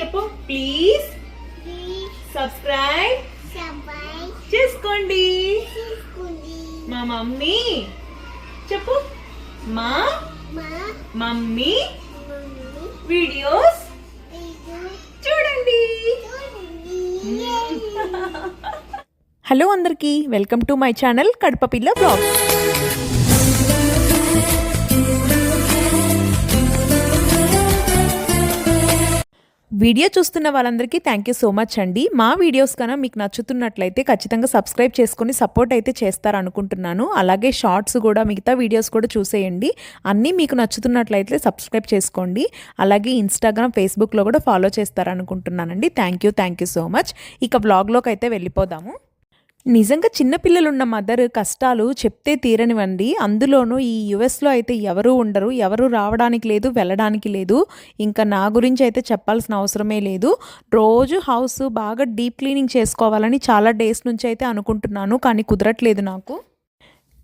చెప్పు. Please subscribe చేసుకోండి. మా మమ్మీ. చెప్పు. మా మమ్మీ వీడియోస్ చూడండి. హలో అందరికీ. Welcome to my channel Kadapa పిల్ల బ్లాగ్ వీడియో చూస్తున్న వాళ్ళందరికీ థ్యాంక్ యూ సో మచ్ అండి. మా వీడియోస్ కన్నా మీకు నచ్చుతున్నట్లయితే ఖచ్చితంగా సబ్స్క్రైబ్ చేసుకొని సపోర్ట్ అయితే చేస్తారనుకుంటున్నాను. అలాగే షార్ట్స్ కూడా మిగతా వీడియోస్ కూడా చూసేయండి. అన్నీ మీకు నచ్చుతున్నట్లయితే సబ్స్క్రైబ్ చేసుకోండి. అలాగే ఇన్స్టాగ్రామ్ ఫేస్బుక్లో కూడా follow చేస్తారనుకుంటున్నానండి. Thank you thank you so much ఇక బ్లాగ్లోకి అయితే వెళ్ళిపోదాము. నిజంగా చిన్నపిల్లలున్న మదర్ కష్టాలు చెప్తే తీరనివ్వండి. అందులోనూ ఈ యుఎస్లో అయితే ఎవరూ ఉండరు ఎవరు రావడానికి లేదు వెళ్ళడానికి లేదు. ఇంకా నా గురించి అయితే చెప్పాల్సిన అవసరమే లేదు. రోజు హౌస్ బాగా డీప్ క్లీనింగ్ చేసుకోవాలని చాలా డేస్ నుంచి అయితే అనుకుంటున్నాను కానీ కుదరట్లేదు నాకు.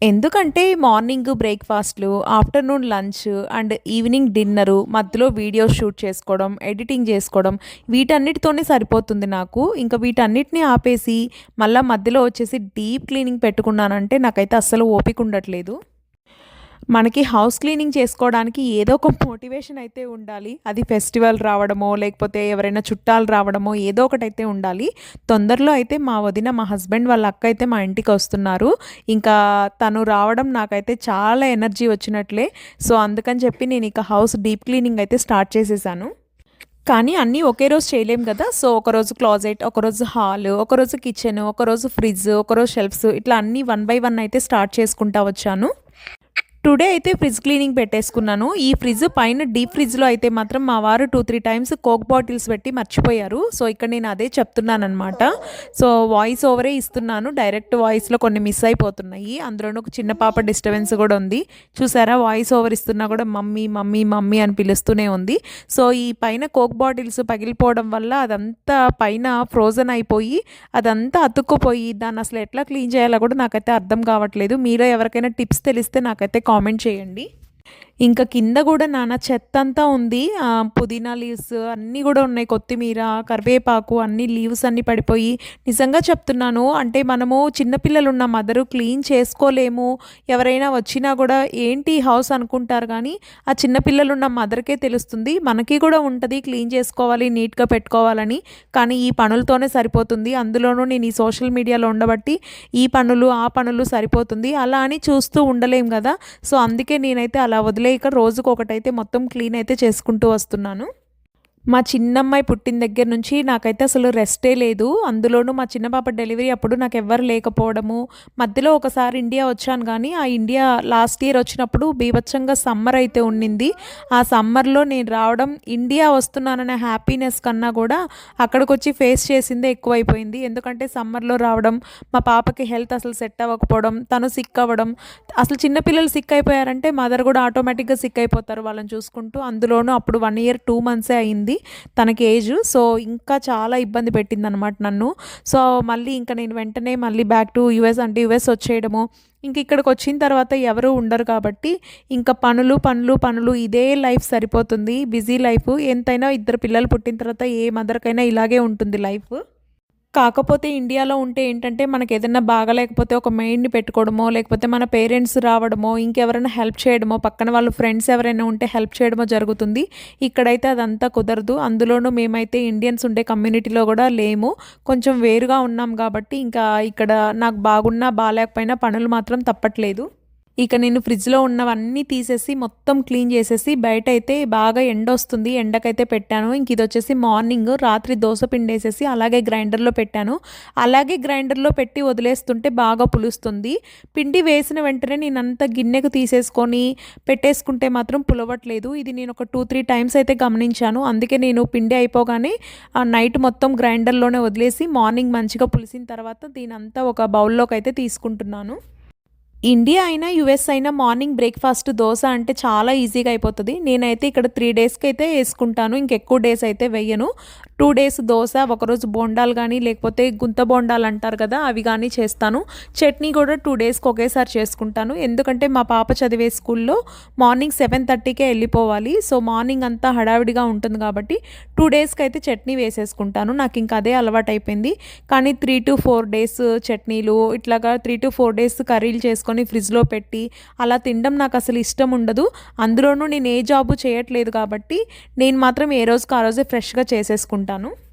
ఎందుకంటే morning బ్రేక్ఫాస్ట్లు afternoon lunch and evening dinner మధ్యలో వీడియోస్ షూట్ చేసుకోవడం ఎడిటింగ్ చేసుకోవడం వీటన్నిటితోనే సరిపోతుంది నాకు. ఇంకా వీటన్నిటిని ఆపేసి మళ్ళీ మధ్యలో వచ్చేసి డీప్ క్లీనింగ్ పెట్టుకున్నానంటే నాకైతే అస్సలు ఓపిక ఉండట్లేదు. మనకి హౌస్ క్లీనింగ్ చేసుకోవడానికి ఏదో ఒక మోటివేషన్ అయితే ఉండాలి. అది ఫెస్టివల్ రావడమో లేకపోతే ఎవరైనా చుట్టాలు రావడమో ఏదో ఒకటి అయితే ఉండాలి. తొందరలో అయితే మా వదిన మా హస్బెండ్ వాళ్ళ అక్క అయితే మా ఇంటికి వస్తున్నారు. ఇంకా తను రావడం నాకైతే చాలా ఎనర్జీ వచ్చినట్లే. సో అందుకని చెప్పి నేను ఇక హౌస్ డీప్ క్లీనింగ్ అయితే స్టార్ట్ చేసేసాను. కానీ అన్నీ ఒకే రోజు చేయలేం కదా. సో ఒకరోజు క్లాజెట్ ఒకరోజు హాల్ ఒకరోజు కిచెన్ ఒకరోజు ఫ్రిడ్జ్ ఒకరోజు షెల్ఫ్స్ ఇట్లా అన్నీ వన్ బై వన్ అయితే స్టార్ట్ చేసుకుంటా వచ్చాను. టుడే అయితే ఫ్రిడ్జ్ క్లీనింగ్ పెట్టేసుకున్నాను. ఈ ఫ్రిడ్జ్ పైన డీప్ ఫ్రిడ్జ్లో అయితే మాత్రం మా వారు two three times coke bottles పెట్టి మర్చిపోయారు. సో ఇక్కడ నేను అదే చెప్తున్నాను అనమాట సో వాయిస్ ఓవరే ఇస్తున్నాను. డైరెక్ట్ వాయిస్లో కొన్ని మిస్ అయిపోతున్నాయి. అందులోనూ ఒక చిన్న పాప డిస్టర్బెన్స్ కూడా ఉంది. చూసారా? వాయిస్ ఓవర్ ఇస్తున్నా కూడా మమ్మీ మమ్మీ మమ్మీ అని పిలుస్తూనే ఉంది. సో ఈ పైన కోక్ బాటిల్స్ పగిలిపోవడం వల్ల అదంతా పైన ఫ్రోజన్ అయిపోయి అదంతా అతుక్కుపోయి దాన్ని అసలు ఎట్లా క్లీన్ చేయాలో కూడా నాకైతే అర్థం కావట్లేదు. మీలో ఎవరికైనా టిప్స్ తెలిస్తే నాకైతే కామెంట్ చేయండి. ఇంకా కింద కూడా నాన్న చెత్త అంతా ఉంది పుదీనా లీవ్స్ అన్నీ కూడా ఉన్నాయి. కొత్తిమీర కరివేపాకు అన్ని లీవ్స్ అన్నీ పడిపోయి. నిజంగా చెప్తున్నాను అంటే మనము చిన్నపిల్లలు ఉన్న మదరు క్లీన్ చేసుకోలేము. ఎవరైనా వచ్చినా కూడా ఏంటి ఈ హౌస్ అనుకుంటారు కానీ ఆ చిన్నపిల్లలు ఉన్న మదర్కే తెలుస్తుంది. మనకి కూడా ఉంటుంది క్లీన్ చేసుకోవాలి నీట్గా పెట్టుకోవాలని. కానీ ఈ పనులతోనే సరిపోతుంది. అందులోనూ నేను ఈ సోషల్ మీడియాలో ఉండబట్టి ఈ పనులు ఆ పనులు సరిపోతుంది. అలా అని చూస్తూ ఉండలేం కదా. సో అందుకే నేనైతే అలా వదిలే వదిలేక రోజుకు ఒకటైతే మొత్తం క్లీన్ అయితే చేసుకుంటూ వస్తున్నాను. మా చిన్నమ్మాయి పుట్టిన దగ్గర నుంచి నాకైతే అసలు రెస్టే లేదు. అందులోనూ మా చిన్న పాప డెలివరీ అప్పుడు నాకు ఎవ్వరు లేకపోవడము. మధ్యలో ఒకసారి ఇండియా వచ్చాను కానీ ఆ ఇండియా లాస్ట్ ఇయర్ వచ్చినప్పుడు బీభత్సంగా సమ్మర్ అయితే ఉండింది. ఆ సమ్మర్లో నేను రావడం ఇండియా వస్తున్నాననే హ్యాపీనెస్ కన్నా కూడా అక్కడికి వచ్చి ఫేస్ చేసిందే ఎక్కువైపోయింది. ఎందుకంటే సమ్మర్లో రావడం మా పాపకి హెల్త్ అసలు సెట్ అవ్వకపోవడం తను సిక్ అవ్వడం. అసలు చిన్నపిల్లలు సిక్ అయిపోయారంటే మదర్ కూడా ఆటోమేటిక్గా సిక్ అయిపోతారు వాళ్ళని చూసుకుంటూ. అందులోనూ అప్పుడు వన్ ఇయర్ టూ మంత్సే అయింది. తనకి ఏజ్. సో ఇంకా చాలా ఇబ్బంది పెట్టింది అనమాట నన్ను. సో మళ్ళీ ఇంకా నేను వెంటనే మళ్ళీ బ్యాక్ టు యుఎస్ అంటే యుఎస్ వచ్చేయడము. ఇంక ఇక్కడికి వచ్చిన తర్వాత ఎవరు ఉండరు కాబట్టి ఇంకా పనులు పనులు పనులు ఇదే లైఫ్ సరిపోతుంది. బిజీ లైఫ్ ఎంతైనా ఇద్దరు పిల్లలు పుట్టిన తర్వాత ఏ మదర్కైనా ఇలాగే ఉంటుంది లైఫ్ కాకపోతే ఇండియాలో ఉంటే ఏంటంటే మనకి ఏదైనా బాగాలేకపోతే ఒక మెయిడ్ని పెట్టుకోవడమో లేకపోతే మన పేరెంట్స్ రావడమో ఇంకెవరైనా హెల్ప్ చేయడమో పక్కన వాళ్ళ ఫ్రెండ్స్ ఎవరైనా ఉంటే హెల్ప్ చేయడమో జరుగుతుంది. ఇక్కడైతే అదంతా కుదరదు. అందులోనూ మేమైతే ఇండియన్స్ ఉండే కమ్యూనిటీలో కూడా లేము. కొంచెం వేరుగా ఉన్నాం కాబట్టి ఇంకా ఇక్కడ నాకు బాగున్నా బాగాలేకపోయినా పనులు మాత్రం తప్పట్లేదు. ఇక నేను ఫ్రిడ్జ్లో ఉన్నవన్నీ తీసేసి మొత్తం క్లీన్ చేసేసి బయట అయితే బాగా ఎండ వస్తుంది ఎండకైతే పెట్టాను. ఇంక ఇది వచ్చేసి మార్నింగ్ రాత్రి దోశ పిండి వేసేసి అలాగే గ్రైండర్లో పెట్టాను. అలాగే గ్రైండర్లో పెట్టి వదిలేస్తుంటే బాగా పులుస్తుంది. పిండి వేసిన వెంటనే నేను అంత గిన్నెకు తీసేసుకొని పెట్టేసుకుంటే మాత్రం పులవట్లేదు. ఇది నేను ఒక టూ త్రీ టైమ్స్ అయితే గమనించాను. అందుకే నేను పిండి అయిపోగానే ఆ నైట్ మొత్తం గ్రైండర్లోనే వదిలేసి మార్నింగ్ మంచిగా పులిసిన తర్వాత దీని అంతా ఒక బౌల్లోకి అయితే తీసుకుంటున్నాను. ఇండియా అయినా యుఎస్ అయినా మార్నింగ్ బ్రేక్ఫాస్ట్ దోశ అంటే చాలా ఈజీగా అయిపోతుంది. నేనైతే ఇక్కడ త్రీ డేస్కి అయితే వేసుకుంటాను. ఇంకెక్కువ డేస్ అయితే వెయ్యను టూ డేస్ దోశ ఒకరోజు బోండాలు కానీ లేకపోతే గుంత బోండాలు అంటారు కదా అవి కానీ చేస్తాను. చట్నీ కూడా టూ డేస్కి ఒకేసారి చేసుకుంటాను. ఎందుకంటే మా పాప చదివే స్కూల్లో మార్నింగ్ సెవెన్ థర్టీకే వెళ్ళిపోవాలి. సో మార్నింగ్ అంతా హడావిడిగా ఉంటుంది కాబట్టి టూ డేస్కి అయితే చట్నీ వేసేసుకుంటాను. నాకు ఇంకా అదే అలవాటు అయిపోయింది కానీ త్రీ టు ఫోర్ డేస్ చట్నీలు ఇట్లాగా త్రీ టు ఫోర్ డేస్ కర్రీలు చేసుకొని ఫ్రిడ్జ్లో పెట్టి అలా తినడం నాకు అసలు ఇష్టం ఉండదు. అందులోనూ నేను ఏ జాబు చేయట్లేదు కాబట్టి నేను మాత్రం ఏ రోజుకి ఆ రోజే ఫ్రెష్గా చేసేసుకుంటాను.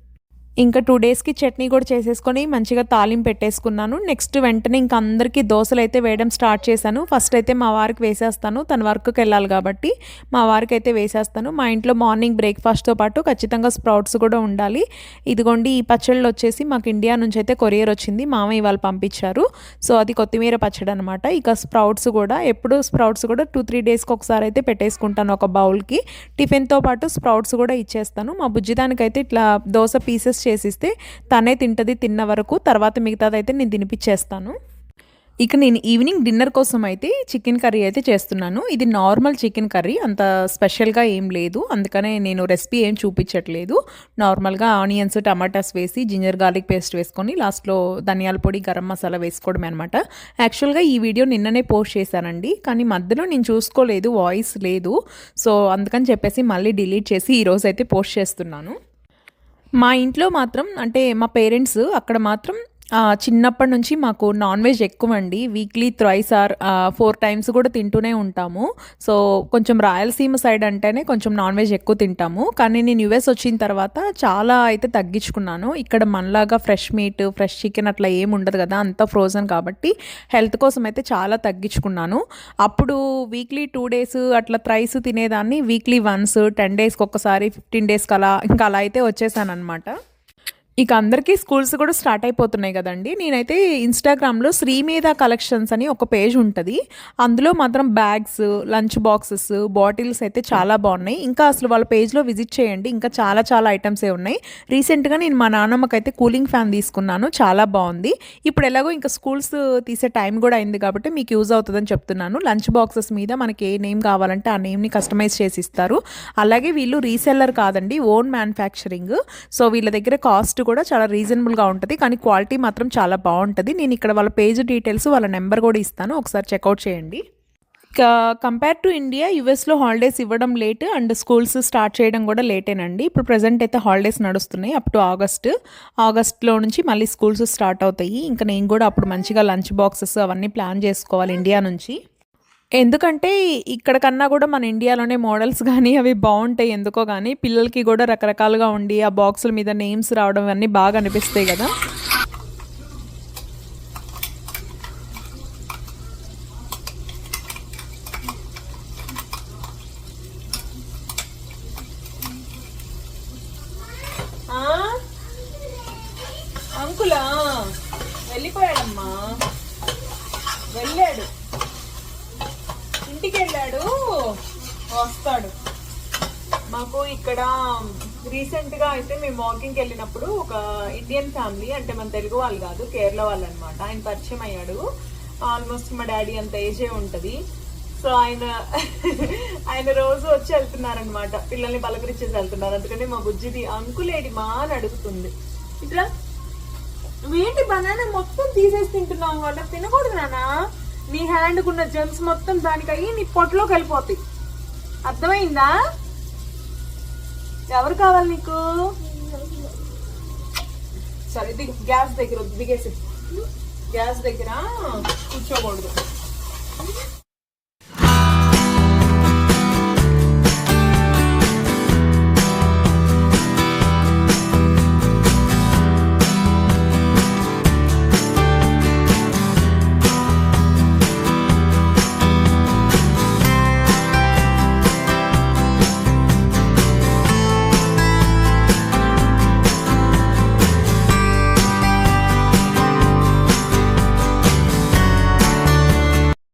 ఇంకా టూ డేస్కి చట్నీ కూడా చేసేసుకొని మంచిగా తాలింపు పెట్టేసుకున్నాను. నెక్స్ట్ వెంటనే ఇంక అందరికీ దోశలు అయితే వేయడం స్టార్ట్ చేశాను. ఫస్ట్ అయితే మా వారికి వేసేస్తాను. తన వర్క్కి వెళ్ళాలి కాబట్టి మా వారికి అయితే వేసేస్తాను. మా ఇంట్లో మార్నింగ్ బ్రేక్ఫాస్ట్తో పాటు ఖచ్చితంగా స్ప్రౌట్స్ కూడా ఉండాలి. ఇదిగోండి ఈ పచ్చళ్ళు వచ్చేసి మాకు ఇండియా నుంచి అయితే కొరియర్ వచ్చింది. మామయ్య వాళ్ళు పంపించారు. సో అది కొత్తిమీర పచ్చడి అనమాట ఇక స్ప్రౌట్స్ కూడా ఎప్పుడు స్ప్రౌట్స్ కూడా టూ త్రీ డేస్కి ఒకసారి అయితే పెట్టేసుకుంటాను ఒక బౌల్కి టిఫిన్తో పాటు స్ప్రౌట్స్ కూడా ఇచ్చేస్తాను. మా బుజ్జిదానికైతే ఇట్లా దోశ పీసెస్ చేసిస్తే తనే తింటది తిన్న వరకు తర్వాత మిగతాదైతే నేను తినిపించేస్తాను ఇక నేను ఈవినింగ్ డిన్నర్ కోసం అయితే చికెన్ కర్రీ అయితే చేస్తున్నాను. ఇది నార్మల్ చికెన్ కర్రీ అంత స్పెషల్గా ఏం లేదు. అందుకనే నేను రెసిపీ ఏం చూపించట్లేదు నార్మల్గా ఆనియన్స్ టమాటాస్ వేసి జింజర్ గార్లిక్ పేస్ట్ వేసుకొని లాస్ట్లో ధనియాల పొడి గరం మసాలా వేసుకోవడమే అనమాట యాక్చువల్గా ఈ వీడియో నిన్ననే పోస్ట్ చేశానండి. కానీ మధ్యలో నేను చూసుకోలేదు వాయిస్ లేదు. సో అందుకని చెప్పేసి మళ్ళీ డిలీట్ చేసి ఈరోజు అయితే పోస్ట్ చేస్తున్నాను. మా ఇంట్లో మాత్రం అంటే మా పేరెంట్స్ అక్కడ మాత్రం చిన్నప్పటి నుంచి మాకు నాన్ వెజ్ ఎక్కువ అండి weekly thrice or four times కూడా తింటూనే ఉంటాము. సో కొంచెం రాయలసీమ సైడ్ అంటేనే కొంచెం నాన్ వెజ్ ఎక్కువ తింటాము. కానీ నేను యుఎస్ వచ్చిన తర్వాత చాలా అయితే తగ్గించుకున్నాను. ఇక్కడ మనలాగా ఫ్రెష్ మీట్ ఫ్రెష్ చికెన్ అట్లా ఏమి ఉండదు కదా అంతా ఫ్రోజన్ కాబట్టి హెల్త్ కోసం అయితే చాలా తగ్గించుకున్నాను. అప్పుడు వీక్లీ టూ డేస్ అట్లా థ్రైస్ తినేదాన్ని. వీక్లీ వన్స్ టెన్ డేస్కి ఒక్కసారి ఫిఫ్టీన్ డేస్కి అలా ఇంకా అలా అయితే వచ్చేసాను అనమాట ఇక అందరికీ స్కూల్స్ కూడా స్టార్ట్ అయిపోతున్నాయి కదండి. నేనైతే ఇన్స్టాగ్రామ్లో శ్రీమేధ కలెక్షన్స్ అని ఒక పేజ్ ఉంటుంది. అందులో మాత్రం బ్యాగ్స్ లంచ్ బాక్సెస్ బాటిల్స్ అయితే చాలా బాగున్నాయి. ఇంకా అసలు వాళ్ళ పేజ్లో విజిట్ చేయండి. ఇంకా చాలా చాలా ఐటమ్సే ఉన్నాయి. రీసెంట్గా నేను మా నాన్నమ్మకైతే కూలింగ్ ఫ్యాన్ తీసుకున్నాను. చాలా బాగుంది. ఇప్పుడు ఎలాగో ఇంకా స్కూల్స్ తీసే టైం కూడా అయింది కాబట్టి మీకు యూజ్ అవుతుందని చెప్తున్నాను. లంచ్ బాక్సెస్ మీద మనకి ఏ నేమ్ కావాలంటే ఆ నేమ్ని కస్టమైజ్ చేసి ఇస్తారు. అలాగే వీళ్ళు రీసెల్లర్ కాదండి ఓన్ మ్యానుఫ్యాక్చరింగ్. సో వీళ్ళ దగ్గర కాస్ట్ కూడా చాలా రీజనబుల్గా ఉంటుంది. కానీ క్వాలిటీ మాత్రం చాలా బాగుంటుంది. నేను ఇక్కడ వాళ్ళ పేజ్ డీటెయిల్స్ వాళ్ళ నెంబర్ కూడా ఇస్తాను. ఒకసారి చెక్అవుట్ చేయండి. కంపేర్ టు ఇండియా యూఎస్లో హాలిడేస్ ఇవ్వడం లేట్ అండ్ స్కూల్స్ స్టార్ట్ చేయడం కూడా లేటేనండి ఇప్పుడు ప్రజెంట్ అయితే హాలిడేస్ నడుస్తున్నాయి అప్ టు ఆగస్ట్ ఆగస్ట్లో నుంచి మళ్ళీ స్కూల్స్ స్టార్ట్ అవుతాయి. ఇంకా నేను కూడా అప్పుడు మంచిగా లంచ్ బాక్సెస్ అవన్నీ ప్లాన్ చేసుకోవాలి ఇండియా నుంచి. ఎందుకంటే ఇక్కడ కన్నా కూడా మన ఇండియాలోనే మోడల్స్ కానీ అవి బాగుంటాయి ఎందుకో కానీ పిల్లలకి కూడా రకరకాలుగా ఉండి ఆ బాక్సుల మీద నేమ్స్ రావడం అన్నీ బాగా అనిపిస్తాయి కదా. అంకులా వెళ్ళిపోయాడమ్మా. వెళ్ళాడు. ఇంటికి వెళ్ళాడు వస్తాడు. మాకు ఇక్కడ రీసెంట్గా అయితే మేము వాకింగ్కి వెళ్ళినప్పుడు ఒక ఇండియన్ ఫ్యామిలీ అంటే మన తెలుగు వాళ్ళు కాదు కేరళ వాళ్ళు అనమాట ఆయన పరిచయం అయ్యాడు. ఆల్మోస్ట్ మా డాడీ అంత ఏజే ఉంటది. సో ఆయన ఆయన రోజు వచ్చి వెళ్తున్నారనమాట పిల్లల్ని పలకరించేసి వెళ్తున్నారు. అందుకని మా బుజ్జిది అంకులేడి మా అని అడుగుతుంది. ఇట్లా నువ్వేంటి బనానా మొత్తం తీసేసి తింటున్నావు? వాళ్ళ తినకూడదు నానా నీ హ్యాండ్ ఉన్న జెమ్స్ మొత్తం దానికి అయ్యి నీ పొట్టలోకి వెళ్ళిపోతాయి. అర్థమైందా? ఎవరు కావాలి నీకు? సరే దిగు గ్యాస్ దగ్గర వద్దు, దిగేసి గ్యాస్ దగ్గర కూర్చోకూడదు.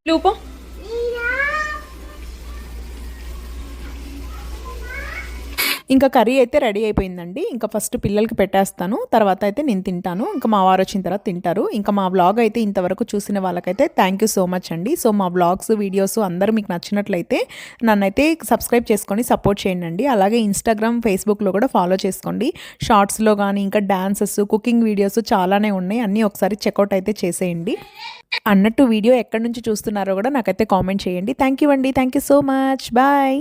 Lupo. ఇంకా కర్రీ అయితే రెడీ అయిపోయిందండి. ఇంకా ఫస్ట్ పిల్లలకి పెట్టేస్తాను. తర్వాత అయితే నేను తింటాను. ఇంకా మా వారు వచ్చిన తర్వాత తింటారు. ఇంకా మా వ్లాగ్ అయితే ఇంతవరకు చూసిన వాళ్ళకైతే థ్యాంక్ యూ సో మచ్ అండి. సో మా వ్లాగ్స్ వీడియోస్ అందరూ మీకు నచ్చినట్లయితే నన్నైతే సబ్స్క్రైబ్ చేసుకొని సపోర్ట్ చేయండి. అలాగే ఇన్స్టాగ్రామ్ ఫేస్బుక్లో కూడా ఫాలో చేసుకోండి. షార్ట్స్లో కానీ ఇంకా డ్యాన్సెస్ కుకింగ్ వీడియోస్ చాలానే ఉన్నాయి. అన్నీ ఒకసారి చెక్అవుట్ అయితే చేసేయండి. అన్నట్టు వీడియో ఎక్కడి నుంచి చూస్తున్నారో కూడా నాకైతే కామెంట్ చేయండి. థ్యాంక్ యూ అండి. Thank you so much bye